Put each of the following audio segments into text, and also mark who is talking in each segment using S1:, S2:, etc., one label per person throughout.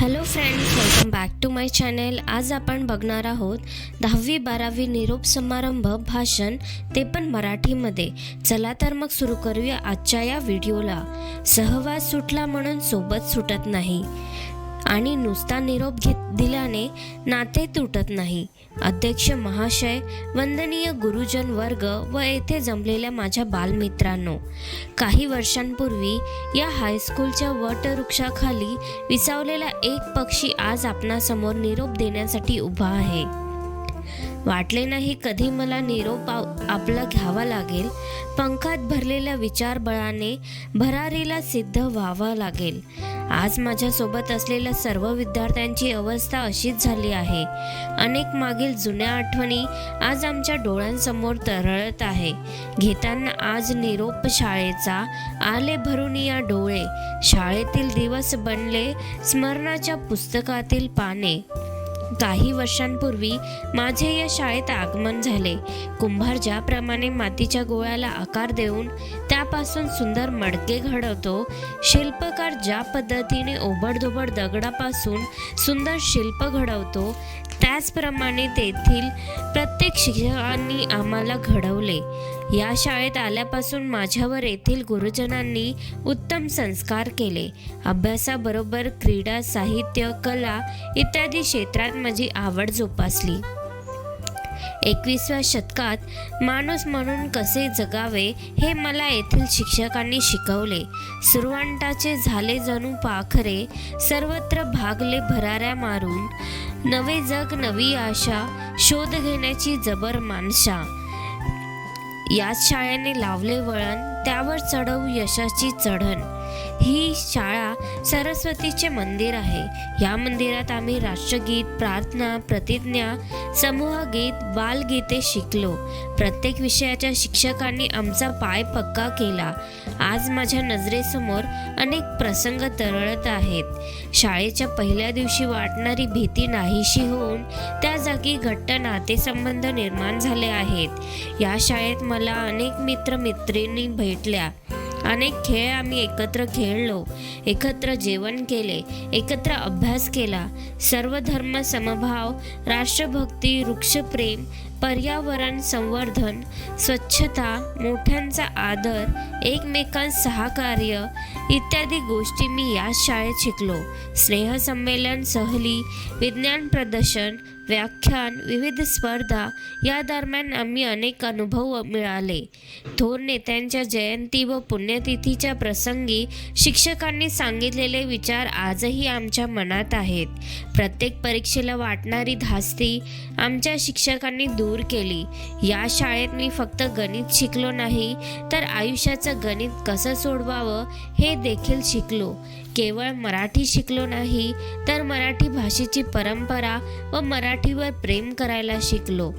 S1: Hello friends welcome back to my channel आज आपण बघणार आहोत दहावी बारावी निरोप समारंभ भाषण ते पण मराठीमध्ये. चला तर मग सुरू करूया आजच्या या व्हिडिओला. सहवास सुटला म्हणून सोबत सुटत नाही. आणि नुसता निरोप घेत दिल्याने नाते तुटत नाही. अध्यक्ष महाशय वंदनीय गुरुजन वर्ग व येथे जमलेल्या माझ्या बालमित्रांनो काही वर्षांपूर्वी या हायस्कूलच्या वटवृक्षाखाली विसावलेला एक पक्षी आज आपणासमोर निरोप देण्यासाठी उभा आहे. वाटले नाही कधी मला निरोप आपला घ्यावा लागेल. पंखात भरलेल्या विचारबळाने भरारीला सिद्ध व्हावा लागेल. आज माझ्यासोबत असलेल्या सर्व विद्यार्थ्यांची अवस्था अशीच झाली आहे. अनेक मागील जुन्या आठवणी आज आमच्या डोळ्यांसमोर तरळत आहे. घेताना आज निरोप शाळेचा आले भरून या डोळे. शाळेतील दिवस बनले स्मरणाच्या पुस्तकातील पाने. काही वर्षांपूर्वी माझे या शाळेत आगमन झाले. कुंभार ज्याप्रमाणे मातीच्या गोळ्याला आकार देऊन त्यापासून सुंदर मडके घडवतो शिल्पकार ज्या पद्धतीने ओबडधोबड दगडापासून सुंदर शिल्प घडवतो त्याचप्रमाणे तेथील प्रत्येक शिक्षकांनी आम्हाला घडवले. या शाळेत आल्यापासून माझ्यावर येथील गुरुजनांनी उत्तम संस्कार केले. अभ्यासाबरोबर क्रीडा साहित्य कला इत्यादी क्षेत्रात माझी आवड जोपासली. एकविसव्या शतकात माणूस म्हणून कसे जगावे हे मला येथील शिक्षकांनी शिकवले. सुरवंटाचे झाले जणू पाखरे सर्वत्र भागले भराऱ्या मारून नवे जग नवी आशा शोध घेण्याची जबर मानशा याच शाळेने लावले वळण त्यावर चढवू यशाची चढण. ही शाळा सरस्वतीचे मंदिर आहे. या मंदिरात आम्ही राष्ट्रगीत प्रार्थना प्रतिज्ञा समूहगीत बालगीते शिकलो. प्रत्येक विषयाच्या शिक्षकांनी आमचा पाय पक्का केला. आज माझ्या नजरेसमोर अनेक प्रसंग तरळत आहेत. शाळेच्या पहिल्या दिवशी वाटणारी भीती नाहीशी होऊन त्या की घट्ट नातेसंबंध निर्माण झाले आहेत. या शाळेत मला अनेक मित्र मित्रींनी भेटल्या. अनेक खेळ आम्ही एकत्र खेळलो. एकत्र जेवण केले. एकत्र अभ्यास केला. सर्व धर्म समभाव राष्ट्रभक्ती वृक्षप्रेम पर्यावरण संवर्धन स्वच्छता मोठ्यांचा आदर एकमेकांस सहकार्य इत्यादी गोष्टी मी याच शाळेत शिकलो. स्नेहसंमेलन सहली विज्ञान प्रदर्शन व्याख्यान विविध स्पर्धा या दरम्यान आम्ही अनेक अनुभव मिळाले. थोर नेत्यांच्या जयंती व पुण्यतिथीच्या प्रसंगी शिक्षकांनी सांगितलेले विचार आजही आमच्या मनात आहेत. प्रत्येक परीक्षेला वाटणारी धास्ती आमच्या शिक्षकांनी दूर केली. या शाळेत मी फक्त गणित शिकलो नाही तर आयुष्याचं गणित कसं सोडवावं हे देखील शिकलो. केवळ मराठी शिकलो नाही तर मराठी भाषेची परंपरा व मराठीवर प्रेम करायला शिकलो.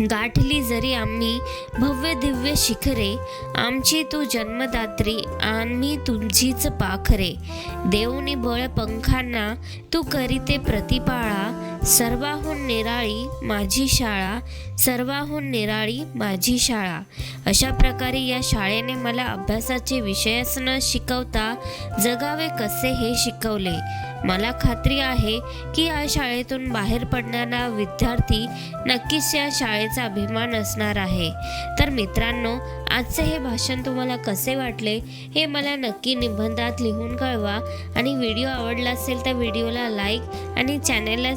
S1: गाठली जरी आम्ही भव्य दिव्य शिखरे आमची तू जन्मदात्री आम्ही तुमचीच पाखरे. देऊनी बळ पंखांना तू करीते प्रतिपाळा सर्वाहून निराळी माझी शाळा सर्वाहून निराळी माझी शाळा. अशा प्रकारे या शाळेने मला अभ्यासाचे विषयच न शिकवता जगावे कसे हे शिकवले. मला खात्री आहे की या शाळेतून बाहेर पडणारा विद्यार्थी नक्कीच या शाळेचा अभिमान असणार आहे. तर मित्रांनो आजचे हे भाषण तुम्हाला कसे वाटले हे मला नक्की निबंधात लिहून कळवा. आणि व्हिडिओ आवडला असेल तर व्हिडिओला लाईक आणि चॅनेलला